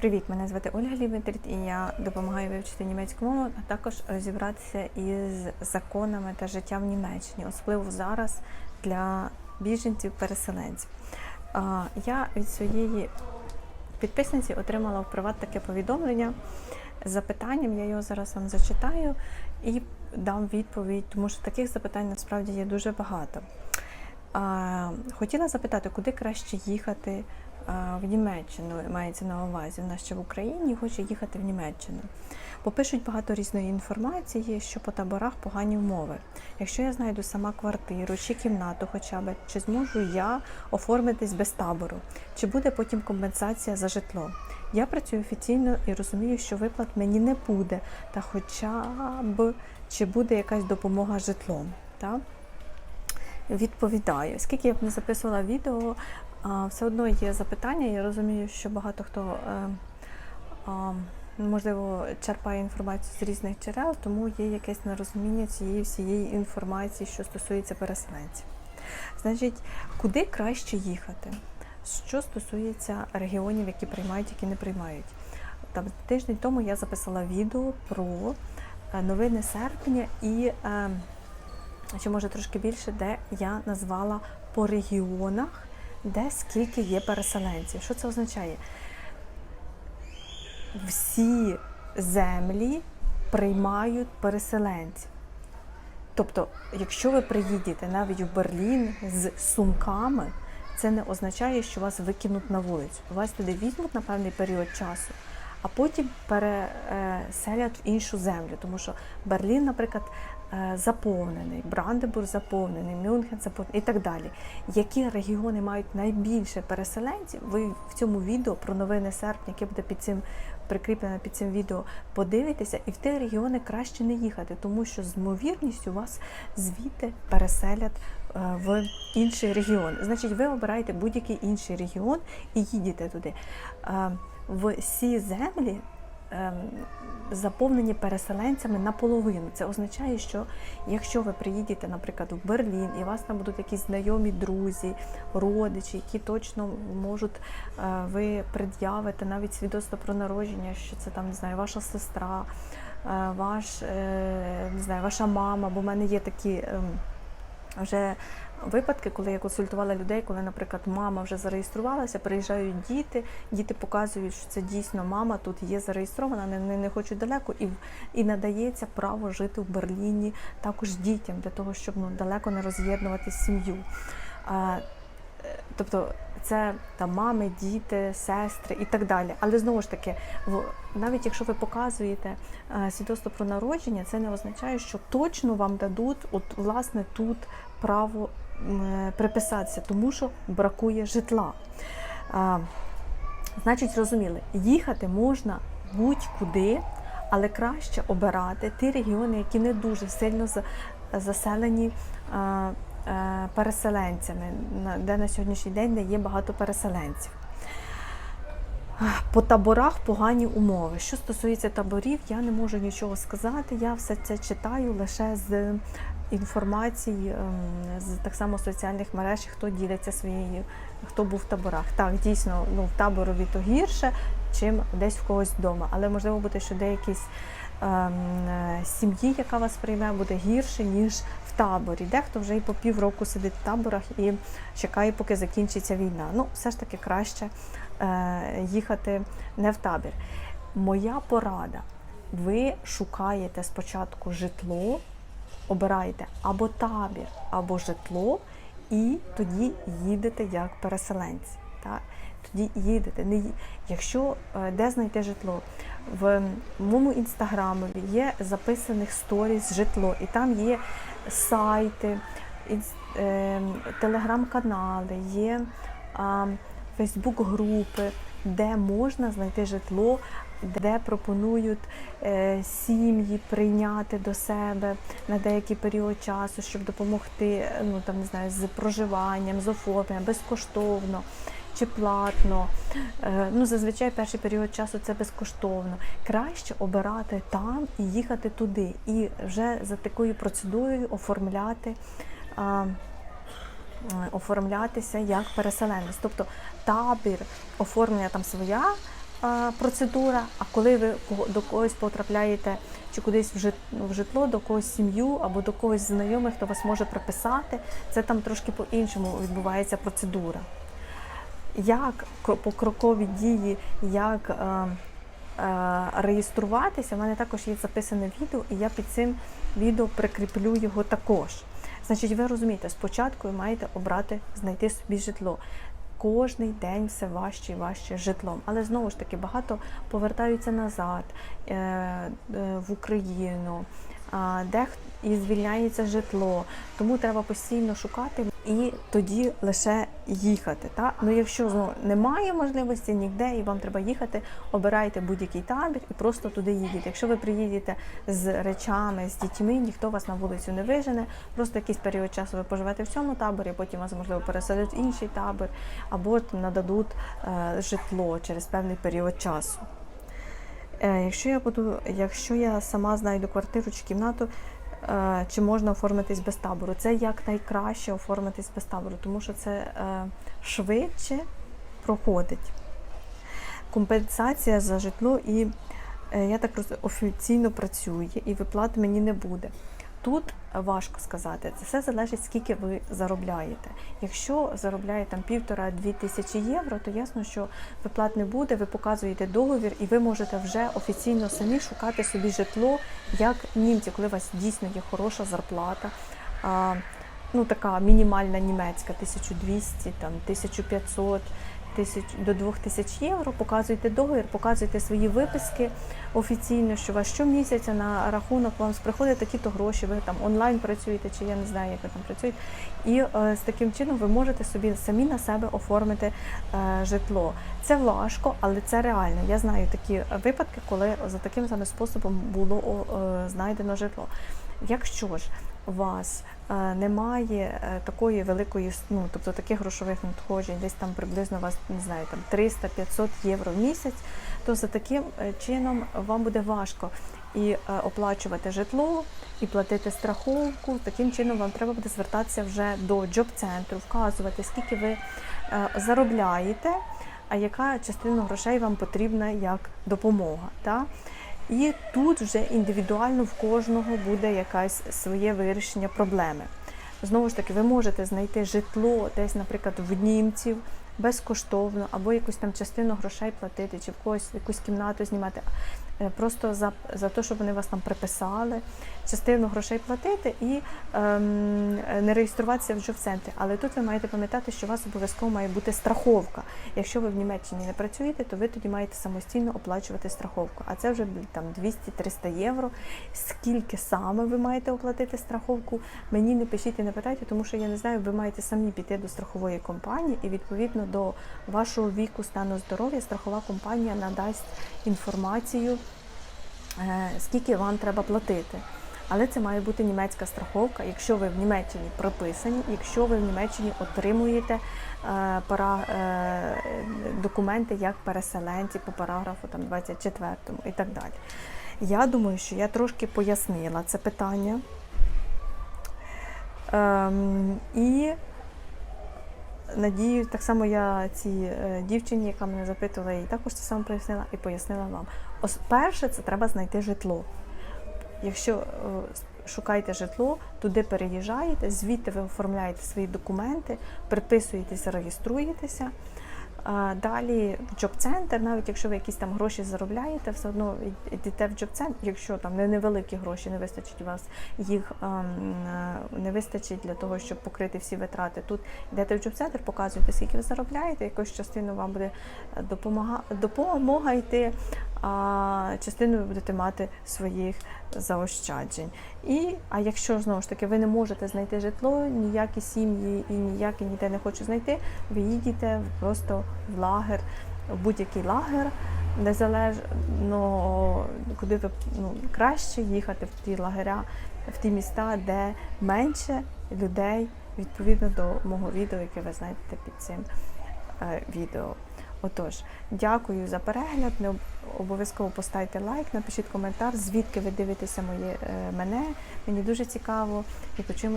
Привіт, мене звати Ольга Лівентріт і я допомагаю вивчити німецьку мову, а також розібратися із законами та життям в Німеччині, особливо зараз для біженців-переселенців. Я від своєї підписниці отримала в приват таке повідомлення з запитанням. Я його зараз вам зачитаю і дам відповідь, тому що таких запитань насправді є дуже багато. Хотіла запитати, куди краще їхати в Німеччину, мається на увазі. Вона ще в Україні хоче їхати в Німеччину. Бо пишуть багато різної інформації, що по таборах погані умови. Якщо я знайду сама квартиру чи кімнату, хоча б, чи зможу я оформитись без табору, чи буде потім компенсація за житло? Я працюю офіційно і розумію, що виплат мені не буде, та хоча б чи буде якась допомога житлом. Так? Відповідаю, скільки я б не записувала відео, все одно є запитання. Я розумію, що багато хто е, можливо черпає інформацію з різних джерел, тому є якесь нерозуміння цієї всієї інформації, що стосується переселенців. Значить, куди краще їхати? Що стосується регіонів, які приймають, які не приймають. Там тиждень тому я записала відео про е, новини серпня і. е, чи може трошки більше, де я назвала по регіонах, де скільки є переселенців. Що це означає? Всі землі приймають переселенців. Тобто, якщо ви приїдете навіть в Берлін з сумками, це не означає, що вас викинуть на вулицю. Вас туди візьмуть на певний період часу, а потім переселять в іншу землю. Тому що Берлін, наприклад, е, заповнений, Бранденбург заповнений, Мюнхен заповнений і так далі. Які регіони мають найбільше переселенців? Ви в цьому відео про новини серпня, яке буде під цим прикріплене під цим відео, подивитеся, і в ті регіони краще не їхати, тому що з ймовірністю вас звідти переселять е, в інший регіон. Значить, ви обираєте будь-який інший регіон і їдете туди. Всі землі ем, заповнені переселенцями наполовину. Це означає, що якщо ви приїдете, наприклад, в Берлін, і у вас там будуть якісь знайомі друзі, родичі, які точно можуть, е, ви пред'явите навіть свідоцтво про народження, що це там не знаю, ваша сестра, е, ваш е, не знаю, ваша мама, бо в мене є такі. ем, Вже випадки, коли я консультувала людей, коли, наприклад, мама вже зареєструвалася, приїжджають діти, діти показують, що це дійсно мама тут є зареєстрована, не, не, хочуть далеко, і, і надається право жити в Берліні також дітям для того, щоб ну, далеко не роз'єднувати сім'ю. А, е, тобто це там мами, діти, сестри і так далі. Але знову ж таки, в- навіть якщо ви показуєте е, свідоцтво про народження, це не означає, що точно вам дадуть, от власне тут право приписатися, тому що бракує житла. А, Значить, зрозуміли, їхати можна будь-куди, але краще обирати ті регіони, які не дуже сильно заселені е, е, переселенцями, де на сьогоднішній день не є багато переселенців. По таборах погані умови. Що стосується таборів, я не можу нічого сказати. Я все це читаю лише з інформації, ем, з так само соціальних мереж, хто ділиться своєю, хто був в таборах. Так, дійсно, ну в таборові то гірше, чим десь в когось вдома. Але можливо бути, що деякісь ем, сім'ї, яка вас прийме, буде гірше, ніж в таборі. Дехто вже і по півроку сидить в таборах і чекає, поки закінчиться війна. Ну, все ж таки краще е, їхати не в табір. Моя порада: ви шукаєте спочатку житло, обираєте або табір, або житло, і тоді їдете як переселенці. Так? Тоді їдете. Не Якщо е, де знайти житло, в моєму інстаграмові є записаних сторіс житло, і там є сайти, е, телеграм-канали, є Фейсбук-групи, де можна знайти житло, де пропонують е, сім'ї прийняти до себе на деякий період часу, щоб допомогти ну, там, не знаю, з проживанням, з оформленням, безкоштовно чи платно. Е, ну, зазвичай перший період часу це безкоштовно. Краще обирати там і їхати туди, і вже за такою процедурою оформляти. Е, оформлятися як переселенець. Тобто табір, оформлення там своя процедура, а коли ви до когось потрапляєте чи кудись в житло, до когось сім'ю або до когось знайомих, хто вас може приписати, це там трошки по-іншому відбувається процедура. Як кро- покрокові дії, як е, е, реєструватися, у мене також є записане відео, і я під цим відео прикріплю його також. Значить, ви розумієте, спочатку ви маєте обрати, знайти собі житло. Кожний день все важче і важче житлом. Але знову ж таки багато повертаються назад е, е, в Україну, а, де і звільняється житло. Тому треба постійно шукати і тоді лише їхати. Та? Ну якщо знову немає можливості ніде і вам треба їхати, обирайте будь-який табір і просто туди їдете. Якщо ви приїдете з речами, з дітьми, ніхто вас на вулицю не вижене. Просто якийсь період часу ви поживете в цьому таборі, потім вас можливо переселять в інший табір, або нададуть е, житло через певний період часу. Е, Якщо я буду, якщо я сама знайду квартиру чи кімнату, чи можна оформитись без табору? Це як найкраще оформитись без табору, тому що це е, швидше проходить. Компенсація за житло і е, я так розумію, офіційно працює і виплат мені не буде. Тут важко сказати, це все залежить, скільки ви заробляєте. Якщо заробляєте там півтора-дві тисячі євро, то ясно, що виплат не буде. Ви показуєте договір, і ви можете вже офіційно самі шукати собі житло, як німці, коли у вас дійсно є хороша зарплата. Ну така мінімальна німецька 1200, там 1500, тисяч до 2000 євро. Показуєте договір, показуєте свої виписки офіційно, що вас щомісяця на рахунок вам приходять такі-то гроші. Ви там онлайн працюєте, чи я не знаю, як ви там працюєте. І е, з таким чином ви можете собі самі на себе оформити е, житло. Це важко, але це реально. Я знаю такі випадки, коли за таким самим способом було е, знайдено житло. Якщо ж вас е, немає е, такої великої, ну тобто таких грошових надходжень, десь там приблизно у вас не знаю, там 300-500 євро в місяць, то за таким е, чином вам буде важко і оплачувати житло, і платити страховку. Таким чином вам треба буде звертатися вже до джоб-центру, вказувати, скільки ви заробляєте, а яка частина грошей вам потрібна як допомога. Та? І тут вже індивідуально в кожного буде якесь своє вирішення проблеми. Знову ж таки, ви можете знайти житло десь, наприклад, в німців безкоштовно, або якусь там частину грошей платити, чи в когось якусь кімнату знімати. Е, Просто за, за те, щоб вони вас там приписали, частину грошей платити і ем, не реєструватися вже в джоб-центрі. Але тут ви маєте пам'ятати, що у вас обов'язково має бути страховка. Якщо ви в Німеччині не працюєте, то ви тоді маєте самостійно оплачувати страховку. А це вже там 200-300 євро. Скільки саме ви маєте оплатити страховку? Мені не пишіть і не питайте, тому що я не знаю, ви маєте самі піти до страхової компанії, і відповідно до вашого віку, стану здоров'я, страхова компанія надасть інформацію, скільки вам треба платити. Але це має бути німецька страховка, якщо ви в Німеччині прописані, якщо ви в Німеччині отримуєте е, пара, е, документи як переселенці по параграфу там, 24 і так далі. Я думаю, що я трошки пояснила це питання. Ем, і надію, так само я цій е, дівчині, яка мене запитувала, їй також це саме пояснила і пояснила вам. Перше, це треба знайти житло. Якщо е, шукаєте житло, туди переїжджаєте, звідти ви оформляєте свої документи, приписуєтеся, реєструєтеся. Далі джоб-центр, навіть якщо ви якісь там гроші заробляєте, все одно йдете в джоб-центр, якщо там не невеликі гроші, не вистачить у вас їх ем, е, не вистачить для того, щоб покрити всі витрати. Тут йдете в джоб-центр, показуєте, скільки ви заробляєте, якусь частину вам буде допомога, допомога йти, а частину ви будете мати своїх заощаджень. І, а якщо знову ж таки ви не можете знайти житло, ніякі сім'ї і ніякі ніде не хочуть знайти, ви їдете просто в лагер, в будь-який лагер, незалежно куди ви ну, краще їхати в ті лагеря, в ті міста, де менше людей відповідно до мого відео, яке ви знайдете під цим е, відео. Отож, дякую за перегляд. Не обов'язково поставте лайк, напишіть коментар, звідки ви дивитеся моє, е, мене. Мені дуже цікаво і почуємо.